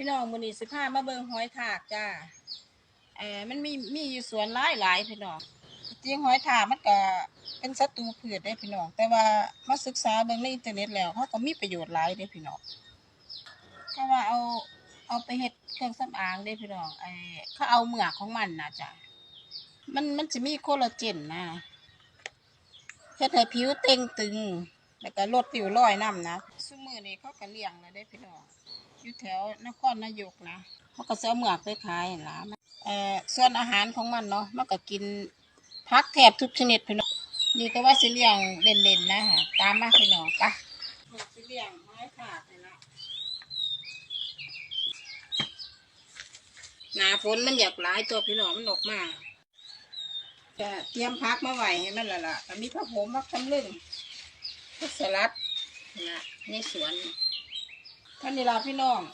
พี่น้องมือนี้สิพามาเบิงหอยทากจ้าเออมันมีมีอยู่สวนหลายหลายๆพี่น้องจริงหอยทากมันก็เป็นศัตรูพืชได้พี่น้องแต่ว่ามาศึกษาเบิงในอินเทอร์เน็ตแล้วเขาก็มีประโยชน์หลายเด้พี่น้องเขาว่าเอาเอาไปเฮ็ดเครื่องสำอางได้พี่น้องไอ้เขาเอาเหมือกของมันนะจ้ะมันมันจะมีโคลลาเจนนะเฮ็ดให้ผิวเต่งตึง แล้วก็ลดผิวรอยน้ำนะซุมื้อนี้เขาก็เลี้ยงแล้วได้พี่น้อง อยู่แถวนครนายกนะมันก็จะเอาเหมือกไปขายหั่นล่ะเอ่อส่วนอาหารของมันเนาะมันก็กินผักแทบทุกชนิดพี่น้องนี่ก็ว่าสิเลี้ยงเล่นๆนะฮะตามมาพี่น้องปะสิเลี้ยงไม้ขาดนี่ละหนาฝนมันอยากหลายตัวพี่น้องมันออกมาจะเตรียมพักมาไว้ให้มันและล่ะก็มีผักโขมผักทำลึงผักสลัดนะในสวน ท่านนี่ลาพี่น้อง